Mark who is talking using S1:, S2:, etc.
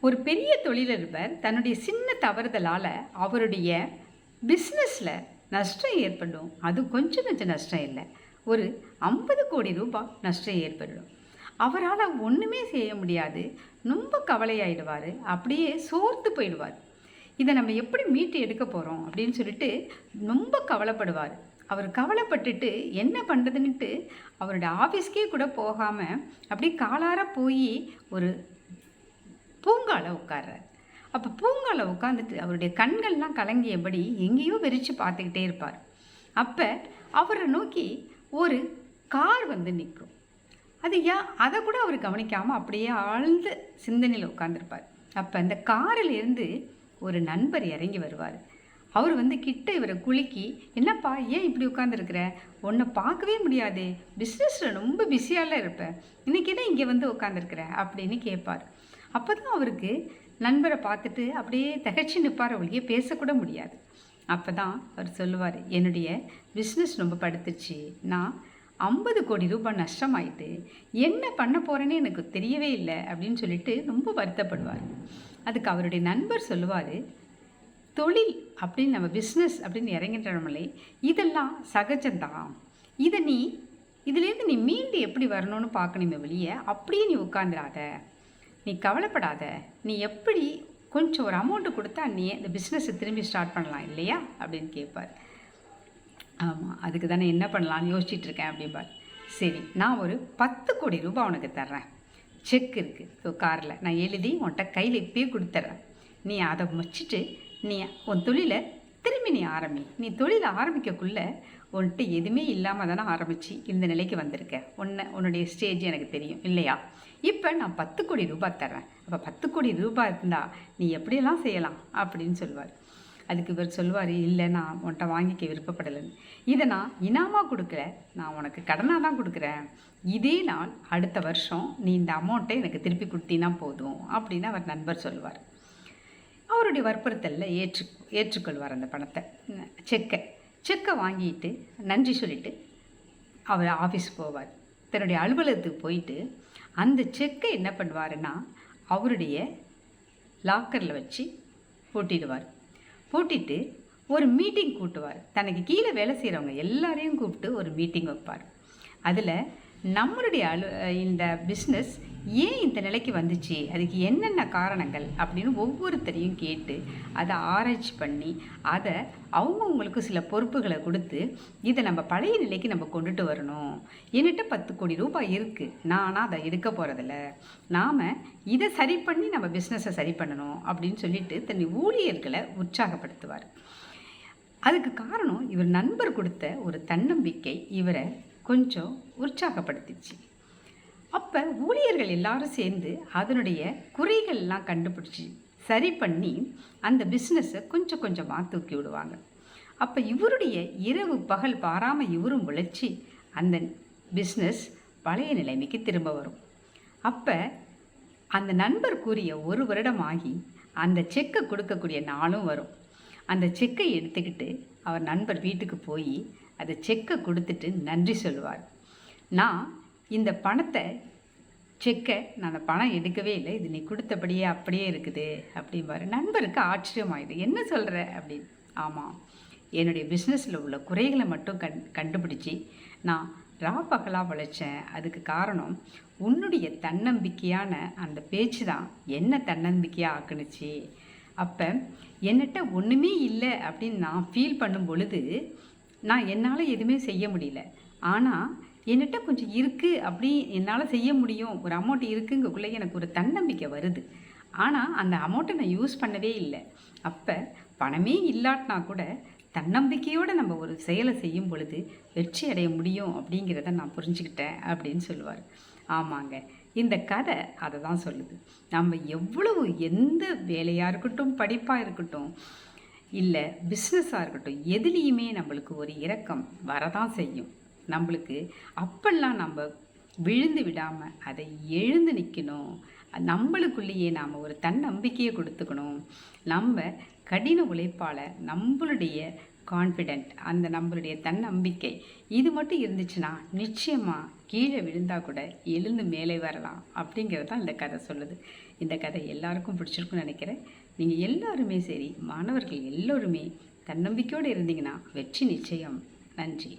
S1: ஒரு பெரிய தொழிலதிபர் தன்னுடைய சின்ன தவறுதலால் அவருடைய பிஸ்னஸில் நஷ்டம் ஏற்படும். அது கொஞ்சம் கொஞ்சம் நஷ்டம் இல்லை. ஒரு ஐம்பது கோடி ரூபாய் நஷ்டம் ஏற்படும். அவரால் ஒன்றுமே செய்ய முடியாது. ரொம்ப கவலையாயிடுவார். அப்படியே சோர்த்து போயிடுவார். இதை நம்ம எப்படி மீட்டு எடுக்க போகிறோம் அப்படின்னு சொல்லிட்டு ரொம்ப கவலைப்படுவார். அவர் கவலைப்பட்டுட்டு என்ன பண்ணுறதுன்னுட்டு அவரோட ஆஃபீஸ்க்கே கூட போகாமல் அப்படியே காலார போய் ஒரு பூங்காவில் உட்கார்றார். அப்போ பூங்காவில் உட்காந்துட்டு அவருடைய கண்கள்லாம் கலங்கியபடி எங்கேயோ வெறிச்சு பார்த்துக்கிட்டே இருப்பார். அப்போ அவரை நோக்கி ஒரு கார் வந்து நிற்கும். அது ஏன் அதை கூட அவர் கவனிக்காமல் அப்படியே ஆழ்ந்த சிந்தனையில் உட்காந்துருப்பார் அப்போ அந்த காரில் இருந்து ஒரு நண்பர் இறங்கி வருவார். அவர் வந்து கிட்ட இவரை குலுக்கி என்னப்பா ஏன் இப்படி உட்காந்துருக்குற உன்னை பார்க்கவே முடியாதே. பிஸ்னஸில் ரொம்ப பிஸியால இருப்பேன் இன்னைக்கு என்ன இங்கே வந்து உட்காந்துருக்குற அப்படின்னு கேட்பார் அப்போ தான் அவருக்கு நண்பரை பார்த்துட்டு அப்படியே தகச்சு நிற்பார் ஒழிய பேசக்கூட முடியாது. அப்போ தான் அவர் சொல்லுவார் என்னுடைய பிஸ்னஸ் ரொம்ப படுத்துச்சு. நான் ஐம்பது கோடி ரூபாய் நஷ்டமாயிட்டு என்ன பண்ண போகிறேன்னு எனக்கு தெரியவே இல்லை. அப்படின்னு சொல்லிட்டு ரொம்ப வருத்தப்படுவார். அதுக்கு அவருடைய நண்பர் சொல்லுவார் தொழில் அப்படின்னு நம்ம பிஸ்னஸ் அப்படின்னு இறங்கிட்டோம்லே இதெல்லாம் சகஜம்தான். இதை நீ இதுலேருந்து நீ மீண்டு எப்படி வரணும்னு பார்க்கணுமே வெளியே அப்படியே நீ உட்காந்துடாத நீ கவலைப்படாத. நீ எப்படி கொஞ்சம் ஒரு அமௌண்ட்டு கொடுத்தா நீ இந்த பிஸ்னஸை திரும்பி ஸ்டார்ட் பண்ணலாம் இல்லையா? அப்படின்னு கேட்பார். ஆமாம் அதுக்கு தானே என்ன பண்ணலாம்னு யோசிச்சுட்டு இருக்கேன் அப்படிம்பார். சரி நான் ஒரு பத்து கோடி ரூபாய் உனக்கு தர்றேன். செக் இருக்குது ஸோ காரில். நான் எழுதி உன்கிட்ட கையில் இப்பயே கொடுத்துட்றேன். நீ அதை வச்சுட்டு நீ உன் தொழிலை திரும்பி நீ ஆரம்பி. நீ தொழிலை ஆரம்பிக்கக்குள்ள உன்கிட்ட எதுவுமே இல்லாமல் தானே ஆரம்பித்து இந்த நிலைக்கு வந்திருக்க. உன்னை உன்னுடைய ஸ்டேஜ் எனக்கு தெரியும் இல்லையா? இப்போ நான் பத்து கோடி ரூபாய் தர்றேன். அப்போ பத்து கோடி ரூபாய் இருந்தால் நீ எப்படியெல்லாம் செய்யலாம் அப்படின்னு சொல்லுவார் அதுக்கு இவர் சொல்லுவார் இல்லை நான் உன்கிட்ட வாங்கிக்க விருப்பப்படலைன்னு. இதை நான் இனாமாக கொடுக்கல. நான் உனக்கு கடனாக தான் கொடுக்குறேன். இதே நாள் அடுத்த வருஷம் நீ இந்த அமௌண்ட்டை எனக்கு திருப்பி கொடுத்தீங்கன்னா போதும். அப்படின்னு அவர் நண்பர் சொல்லுவார் அவருடைய வற்புறுத்தலில் ஏற்று ஏற்றுக்கொள்வார் அந்த பணத்தை. செக்கை செக்கை வாங்கிட்டு நன்றி சொல்லிட்டு அவர் ஆஃபீஸ் போவார். தன்னுடைய அலுவலகத்துக்கு போயிட்டு அந்த செக்கை என்ன பண்ணுவாருன்னா அவருடைய லாக்கரில் வச்சு பூட்டிடுவார். பூட்டிட்டு ஒரு மீட்டிங் கூட்டுவார். தனக்கு கீழே வேலை செய்கிறவங்க எல்லாரையும் கூப்பிட்டு ஒரு மீட்டிங் வைப்பார். அதில் நம்மளுடைய அலு இந்த பிஸ்னஸ் ஏன் இந்த நிலைக்கு வந்துச்சு? அதுக்கு என்னென்ன காரணங்கள்? அப்படின்னு ஒவ்வொருத்தரையும் கேட்டு அதை ஆராய்ச்சி பண்ணி அதை அவங்கவுங்களுக்கு சில பொறுப்புகளை கொடுத்து இதை நம்ம பழைய நிலைக்கு நம்ம கொண்டுட்டு வரணும். என்கிட்ட பத்து கோடி ரூபாய் இருக்குது நானாக அதை எடுக்க போகிறதில்ல நாம் இதை சரி பண்ணி நம்ம பிஸ்னஸை சரி பண்ணணும் அப்படின்னு சொல்லிட்டு தன் ஊழியர்களை உற்சாகப்படுத்துவார். அதுக்கு காரணம் இவர் நண்பர் கொடுத்த ஒரு தன்னம்பிக்கை இவரை கொஞ்சம் உற்சாகப்படுத்திச்சு. அப்போ ஊழியர்கள் எல்லாரும் சேர்ந்து அதனுடைய குறைகள்லாம் கண்டுபிடிச்சி சரி பண்ணி அந்த பிஸ்னஸை கொஞ்சம் கொஞ்சமாக தூக்கி விடுவாங்க. அப்போ இவருடைய இரவு பகல் பாராமல் இவரும் உழைச்சி அந்த பிஸ்னஸ் பழைய நிலைமைக்கு திரும்ப வரும். அப்போ அந்த நண்பர் கூறிய ஒரு வருடம் ஆகி அந்த செக்கை கொடுக்கக்கூடிய நாளும் வரும். அந்த செக்கை எடுத்துக்கிட்டு அவர் நண்பர் வீட்டுக்கு போய் அந்த செக்கை கொடுத்துட்டு நன்றி சொல்லுவார். நான் இந்த பணத்தை செக்கை நான் அந்த பணம் எடுக்கவே இல்லை. இது நீ கொடுத்தபடியே அப்படியே இருக்குது அப்படிம்பாரு. நண்பருக்கு ஆச்சரியமாயிது. என்ன சொல்கிற அப்படின்னு. ஆமாம் என்னுடைய பிஸ்னஸில் உள்ள குறைகளை மட்டும் கண் கண்டுபிடிச்சி நான் ரா பகலாக உழைச்சேன் அதுக்கு காரணம் உன்னுடைய தன்னம்பிக்கையான அந்த பேச்சு தான். என்ன தன்னம்பிக்கையாக ஆக்குனுச்சு? அப்போ என்னட்ட ஒன்றுமே இல்லை அப்படின்னு நான் ஃபீல் பண்ணும் பொழுது நான் என்னால் எதுவுமே செய்ய முடியல. ஆனால் என்கிட்ட கொஞ்சம் இருக்குது அப்படி என்னால் செய்ய முடியும். ஒரு அமௌண்ட் இருக்குங்கக்குள்ளே எனக்கு ஒரு தன்னம்பிக்கை வருது. ஆனால் அந்த அமௌண்ட்டை நான் யூஸ் பண்ணவே இல்லை. அப்போ பணமே இல்லாட்டினா கூட தன்னம்பிக்கையோடு நம்ம ஒரு செயலை செய்யும் பொழுது வெற்றி அடைய முடியும் அப்படிங்கிறத நான் புரிஞ்சுக்கிட்டேன் அப்படின்னு சொல்லுவார். ஆமாங்க. இந்த கதை அதை தான் சொல்லுது. நம்ம எவ்வளவு எந்த வேலையாக இருக்கட்டும் படிப்பாக இருக்கட்டும் இல்லை பிஸ்னஸாக இருக்கட்டும் எதுலேயுமே நம்மளுக்கு ஒரு இரக்கம் வரதான் செய்யும். நம்மளுக்கு அப்பெல்லாம் நம்ம விழுந்து விடாமல் அதை எழுந்து நிற்கணும் நம்மளுக்குள்ளேயே நாம் ஒரு தன்னம்பிக்கையை கொடுத்துக்கணும். நம்ம கடின உழைப்பால் நம்மளுடைய கான்ஃபிடென்ட் அந்த நம்மளுடைய தன்னம்பிக்கை இது மட்டும் இருந்துச்சுன்னா நிச்சயமாக கீழே விழுந்தால் கூட எழுந்து மேலே வரலாம் அப்படிங்கிறது தான் இந்த கதை சொல்லுது. இந்த கதை எல்லாருக்கும் பிடிச்சிருக்குன்னு நினைக்கிறேன். நீங்கள் எல்லாருமே சரி மாணவர்கள் எல்லோருமே தன்னம்பிக்கையோடு இருந்தீங்கன்னா வெற்றி நிச்சயம். நன்றி.